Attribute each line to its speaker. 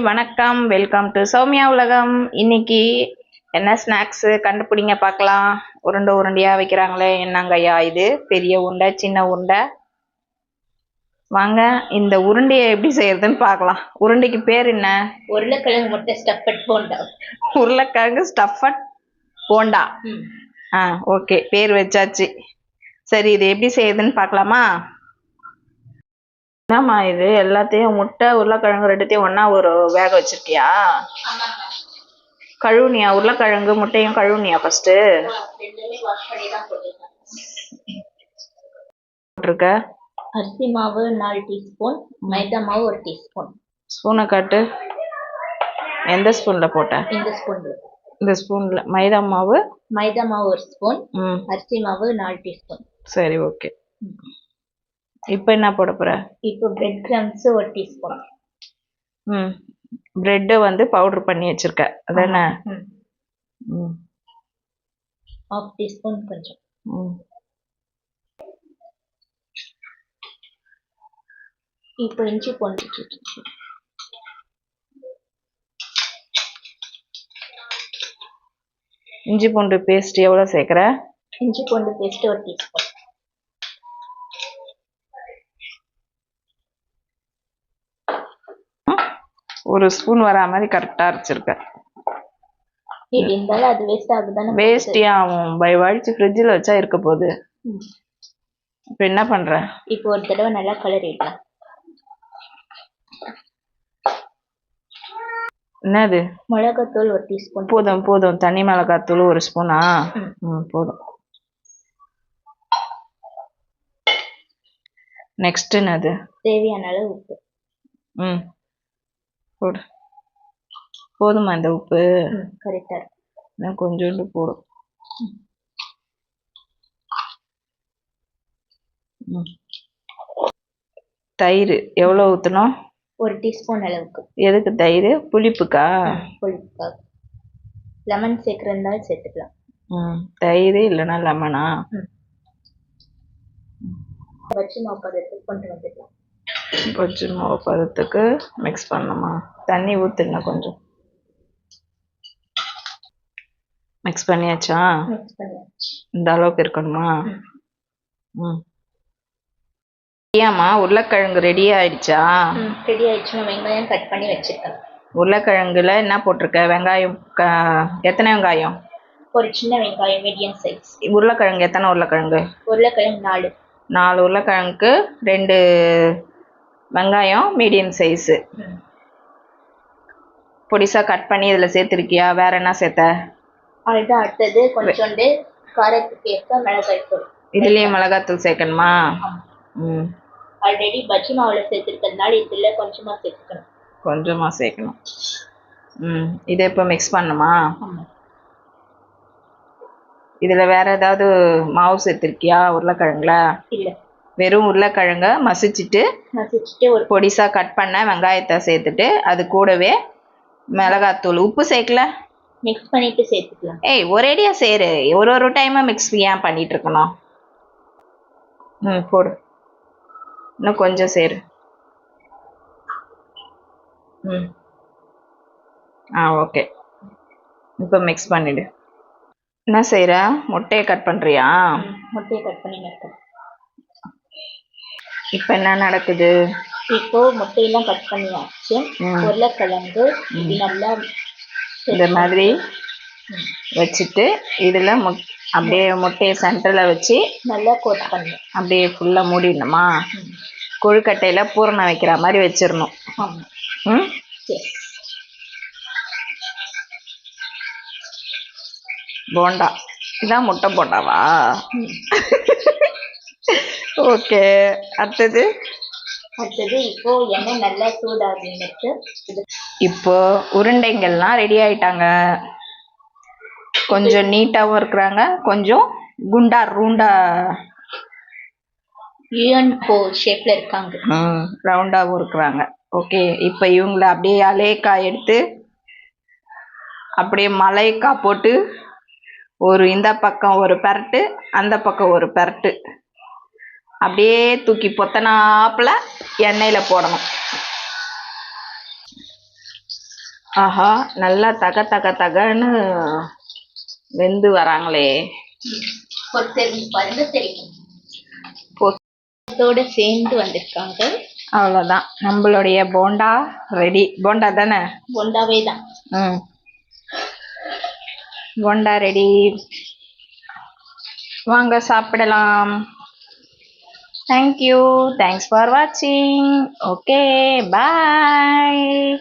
Speaker 1: வணக்கம் welcome to Soumya உலகம். இன்னைக்கு என்ன ஸ்நாக்ஸ் கண்டுபிடிங்க பார்க்கலாம். உருண்டை உருண்டையா வைக்கிறாங்களே என்னங்கய்யா இது? பெரிய உருண்டை சின்ன உருண்டை. வாங்க இந்த உருண்டையை எப்படி செய்யறதுன்னு பார்க்கலாம். உருண்டைக்கு பேர் என்ன?
Speaker 2: உருளைக்கிழங்கு முட்டை ஸ்டஃபட் போண்டா.
Speaker 1: உருளைக்கிழங்கு ஸ்டஃபட் போண்டா. ஆ ஓகே பேர் வச்சாச்சு. சரி இது எப்படி செய்யுதுன்னு பார்க்கலாமா? என்னம்மா இது? எல்லாத்தையும் முட்டை உருளைக்கிழங்கு ரெண்டுத்தையும் ஒண்ணா ஒரு வேக வச்சிருக்கியா? கழுவுனியா? உருளைக்கிழங்கு முட்டையும் கழுவுனியா
Speaker 2: போட்டிருக்கேன்
Speaker 1: போட்டிருக்க?
Speaker 2: அரிசி மாவு நாலு டீஸ்பூன் மைதா மாவு ஒரு டீஸ்பூன்.
Speaker 1: ஸ்பூனை காட்டு. எந்த ஸ்பூன்ல போட்ட?
Speaker 2: இந்த ஸ்பூன்
Speaker 1: இந்த ஸ்பூன்ல. மைதா மாவு?
Speaker 2: மைதா மாவு ஒரு ஸ்பூன்
Speaker 1: ம்.
Speaker 2: அரிசி மாவு நாலு டீஸ்பூன்.
Speaker 1: சரி ஓகே. இப்போ என்ன போட போற?
Speaker 2: இப்போ பிரெட் கிரம்ஸ் ஒரு டீஸ்பூன்
Speaker 1: ம். பிரெட்டை வந்து பவுடர் பண்ணி வச்சிருக்க. அதானே ம்.
Speaker 2: ஹாஃப் டீஸ்பூன் கொஞ்சம்.
Speaker 1: ம்.
Speaker 2: இப்போ இஞ்சி பூண்டு
Speaker 1: இஞ்சி பூண்டு பேஸ்ட் எவ்வளோ சேர்க்குற?
Speaker 2: இஞ்சி பூண்டு பேஸ்ட் ஒரு டீஸ்பூன்
Speaker 1: ஒரு ஸ்பூன் வரா மாதிரி கரெக்டாக அரைச்சிருக்க
Speaker 2: இது இருந்தாலும் அது வேஸ்ட் ஆகுதானே
Speaker 1: வேஸ்டே ஆகும்? பை வழிச்சு ஃப்ரிட்ஜில் வச்சா இருக்க போகுது. இப்போ என்ன பண்ற?
Speaker 2: இப்போ ஒரு தடவை நல்லா கலரிடலாம்
Speaker 1: என்னது?
Speaker 2: மிளகாத்தூள் ஒரு டீஸ்பூன்
Speaker 1: போதும் போதும். தனி மிளகாத்தூள் ஒரு ஸ்பூனா
Speaker 2: ம்.
Speaker 1: ம் போதும். நெக்ஸ்ட் என்னது?
Speaker 2: தேவையான அளவு உப்பு.
Speaker 1: ம். போடு. போதுமா இந்த உப்பு?
Speaker 2: கரெக்டாக
Speaker 1: இன்னும் கொஞ்சோண்டு போடும். தயிர் எவ்வளோ ஊற்றணும்
Speaker 2: ஒரு டீஸ்பூன் அளவுக்கு.
Speaker 1: எதுக்கு தயிர்? புளிப்புக்கா?
Speaker 2: புளிப்புக்காக லெமன் சேர்க்குறதுனால சேர்த்துக்கலாம்.
Speaker 1: ம் தயிர் இல்லைன்னா லெமனா?
Speaker 2: வச்சு பதத்துக்கு கொண்டு வந்துடலாம்.
Speaker 1: கொஞ்சம் மாவு பதத்துக்கு மிக்ஸ் பண்ணணுமா? தண்ணி ஊற்றுங்க கொஞ்சம். மிக்ஸ் பண்ணியாச்சா? இந்த அளவுக்கு இருக்கணுமா? ம். ஏம்மா உருளைக்கிழங்கு ரெடி ஆயிடுச்சா?
Speaker 2: ரெடி ஆயிடுச்சு. வெங்காயம் கட் பண்ணி வச்சிருக்கேன்.
Speaker 1: உருளைக்கிழங்குல என்ன போட்டிருக்க? வெங்காயம் எத்தனை வெங்காயம்?
Speaker 2: ஒரு சின்ன வெங்காயம் மீடியம் சைஸ்
Speaker 1: உருளைக்கிழங்கு எத்தனை உருளைக்கிழங்கு?
Speaker 2: உருளைக்கிழங்கு நாலு.
Speaker 1: நாலு உருளைக்கிழங்குக்கு ரெண்டு வெங்காயம் மீடியம் சைஸு. பொடிசாக கட் பண்ணி இதில் சேர்த்துருக்கியா? வேற என்ன சேர்த்த?
Speaker 2: அதுதான் அடுத்தது கொஞ்சோண்டு காரத்துக்கு ஏற்ப மிளகாய் தூள்.
Speaker 1: இதுலேயே மிளகாத்தூள் சேர்க்கணுமா? ம்.
Speaker 2: ஆல்ரெடி பஜ்ஜி மாவில் சேர்த்துருக்கிறதுனால இதில் கொஞ்சமாக சேர்த்துக்கணும்.
Speaker 1: கொஞ்சமாக சேர்க்கணும். ம். இதை இப்போ மிக்ஸ் பண்ணுமா இதில் வேற ஏதாவது மாவு சேர்த்துருக்கியா? உருளைக்கிழங்குல?
Speaker 2: இல்லை.
Speaker 1: வெறும் உருளைக்கிழங்க மசிச்சுட்டு
Speaker 2: மசிச்சுட்டு ஒரு
Speaker 1: பொடிசாக கட் பண்ண வெங்காயத்தை சேர்த்துட்டு அது கூடவே மிளகாத்தூள். உப்பு சேர்க்கல?
Speaker 2: மிக்ஸ் பண்ணிட்டு சேர்த்துக்கலாம்.
Speaker 1: ஏய் ஒரேடியாக சேரு. ஒரு ஒரு டைமாக மிக்ஸ் ஏன் பண்ணிட்டு இருக்கணும்? ம் போடு. இன்னும் கொஞ்சம் சேரு. ம். ஆ ஓகே இப்போ மிக்ஸ் பண்ணிடு. என்ன செய்கிற முட்டையை கட் பண்ணுறியா
Speaker 2: முட்டையை கட் பண்ணி
Speaker 1: இப்போ என்ன நடக்குது?
Speaker 2: இப்போ முட்டையெல்லாம் கட் பண்ணியாச்சு.
Speaker 1: ம்.
Speaker 2: உருளைக்கிழங்கு இது நல்லா
Speaker 1: இந்த மாதிரி வச்சுட்டு இதில் முட் அப்படியே முட்டையை சென்டரில் வச்சு
Speaker 2: நல்லா கோட் பண்ணணும்
Speaker 1: அப்படியே ஃபுல்லாக மூடிடணுமா? கொழுக்கட்டையில் பூரணம் வைக்கிற மாதிரி வச்சிடணும். ம்? போண்டா. இதான் முட்டை போண்டாவா?
Speaker 2: ம்.
Speaker 1: ஓகே அடுத்தது?
Speaker 2: அடுத்தது இப்போ எண்ணெய் நல்லா சூடாகிட்டு
Speaker 1: இப்போ உருண்டைங்கள்லாம் ரெடி ஆயிட்டாங்க. கொஞ்சம் நீட்டாகவும் இருக்கிறாங்க. கொஞ்சம் குண்டா ரூண்டா
Speaker 2: யூஎன் போ ஷேப்ல இருக்காங்க.
Speaker 1: ரவுண்டாகவும் இருக்கிறாங்க. ஓகே இப்போ இவங்கள அப்படியே அலேக்கா எடுத்து அப்படியே மலைக்கா போட்டு ஒரு இந்த பக்கம் ஒரு பெரட்டு அந்த பக்கம் ஒரு பெரட்டு. அப்படியே தூக்கி பொத்தனாப்புல எண்ணெயில் போடணும். ஆஹா நல்லா தக தக தகன்னு வெந்து வராங்களே.
Speaker 2: பொறுத்தறிஞ்சு பாருங்க தெரியும்.
Speaker 1: பொ-
Speaker 2: இதோட சேர்ந்து வந்திருக்காங்க.
Speaker 1: அவ்வளோதான். நம்மளுடைய போண்டா ரெடி. போண்டா தானே?
Speaker 2: பொண்டாவே தான்.
Speaker 1: ம். போண்டா ரெடி. வாங்க சாப்பிடலாம். Thank you. Thanks for watching. Okay. Bye.